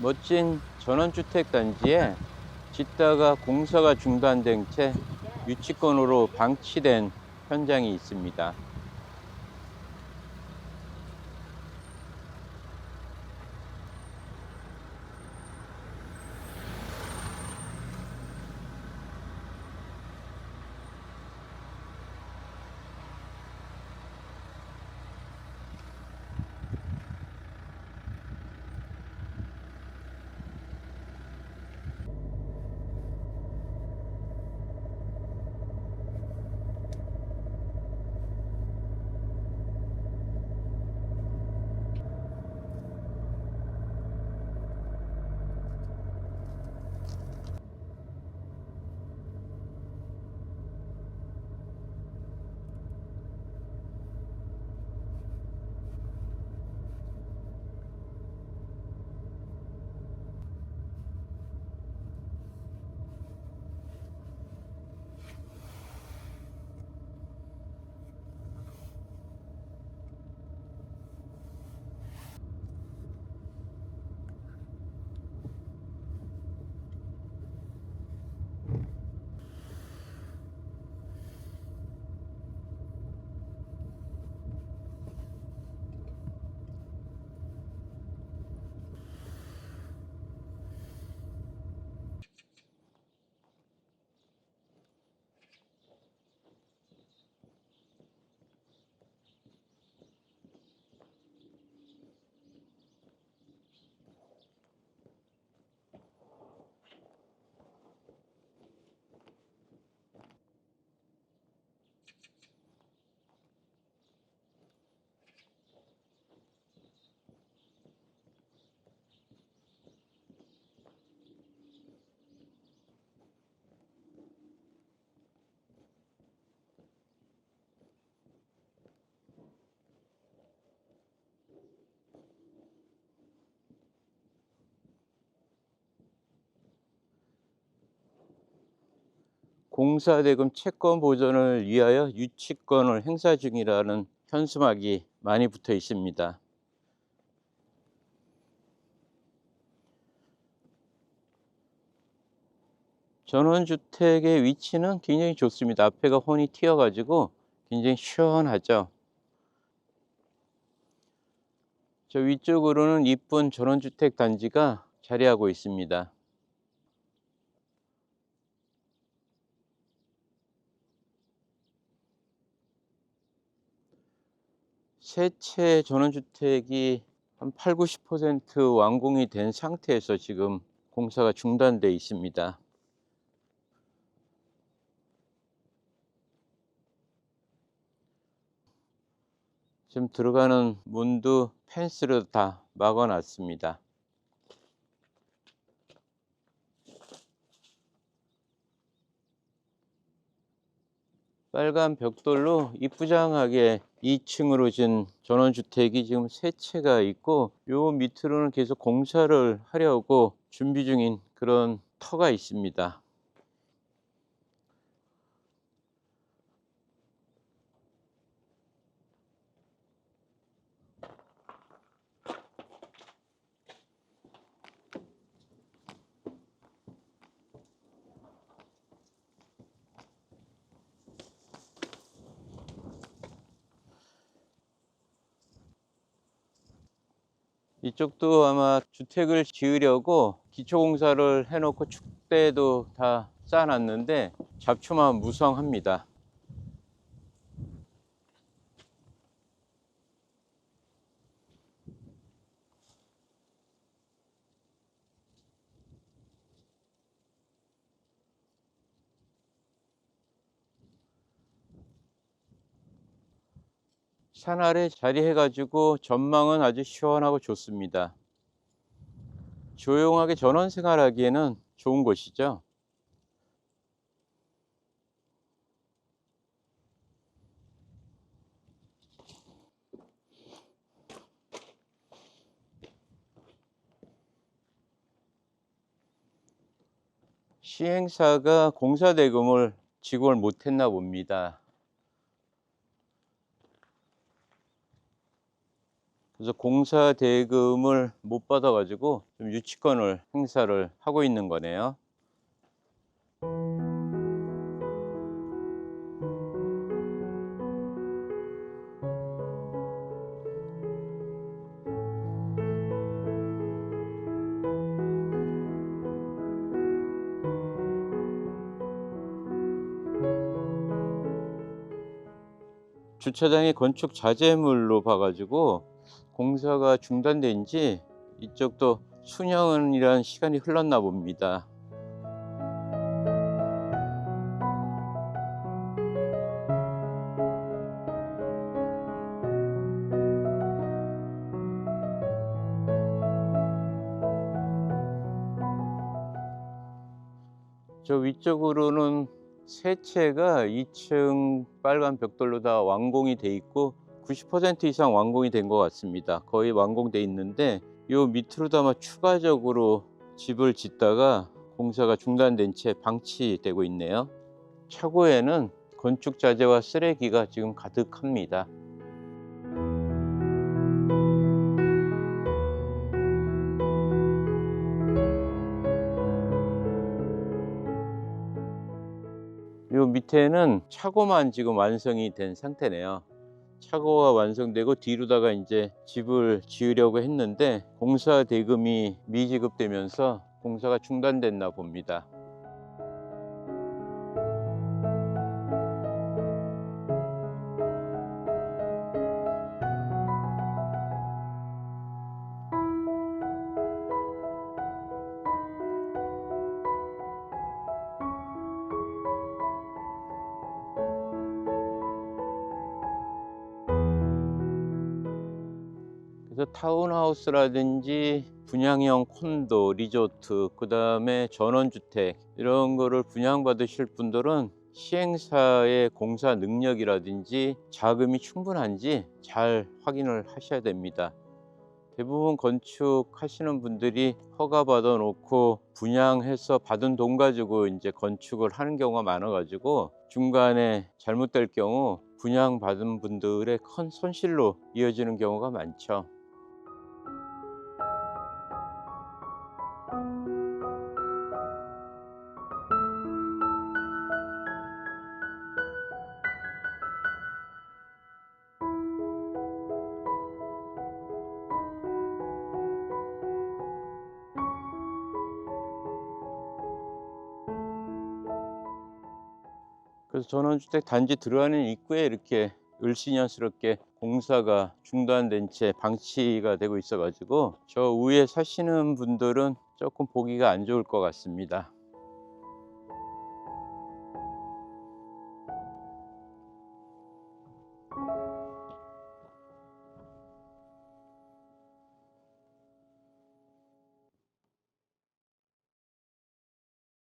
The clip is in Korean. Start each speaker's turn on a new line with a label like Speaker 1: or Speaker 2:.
Speaker 1: 멋진 전원주택 단지에 짓다가 공사가 중단된 채 유치권으로 방치된 현장이 있습니다. 공사대금 채권 보전을 위하여 유치권을 행사 중이라는 현수막이 많이 붙어 있습니다. 전원주택의 위치는 굉장히 좋습니다. 앞에가 혼이 튀어가지고 굉장히 시원하죠. 저 위쪽으로는 이쁜 전원주택 단지가 자리하고 있습니다. 세 채 전원주택이 한 8, 90% 완공이 된 상태에서 지금 공사가 중단돼 있습니다. 지금 들어가는 문도 펜스로 다 막아 놨습니다. 빨간 벽돌로 이쁘장하게 2층으로 진 전원주택이 지금 세 채가 있고 요 밑으로는 계속 공사를 하려고 준비 중인 그런 터가 있습니다. 이쪽도 아마 주택을 지으려고 기초공사를 해놓고 축대도 다 쌓아놨는데 잡초만 무성합니다. 산 아래 자리해가지고 전망은 아주 시원하고 좋습니다. 조용하게 전원 생활하기에는 좋은 곳이죠. 시행사가 공사 대금을 지급을 못했나 봅니다. 그래서 공사 대금을 못 받아가지고 좀 유치권을 행사를 하고 있는 거네요. 주차장이 건축 자재물로 봐가지고 공사가 중단된 지 이쪽도 수년이라는 시간이 흘렀나 봅니다. 저 위쪽으로는 세 채가 2층 빨간 벽돌로 다 완공이 돼 있고 90% 이상 완공이 된 것 같습니다. 거의 완공돼 있는데 요 밑으로도 아마 추가적으로 집을 짓다가 공사가 중단된 채 방치되고 있네요. 차고에는 건축 자재와 쓰레기가 지금 가득합니다. 요 밑에는 차고만 지금 완성이 된 상태네요. 차고가 완성되고 뒤로다가 이제 집을 지으려고 했는데 공사 대금이 미지급되면서 공사가 중단됐나 봅니다. 그래서 타운하우스라든지 분양형 콘도, 리조트, 그 다음에 전원주택 이런 거를 분양받으실 분들은 시행사의 공사 능력이라든지 자금이 충분한지 잘 확인을 하셔야 됩니다. 대부분 건축하시는 분들이 허가 받아 놓고 분양해서 받은 돈 가지고 이제 건축을 하는 경우가 많아 가지고 중간에 잘못될 경우 분양 받은 분들의 큰 손실로 이어지는 경우가 많죠. 그래서 전원주택 단지 들어가는 입구에 이렇게 을씨년스럽게 공사가 중단된 채 방치가 되고 있어 가지고 저 위에 사시는 분들은 조금 보기가 안 좋을 것 같습니다.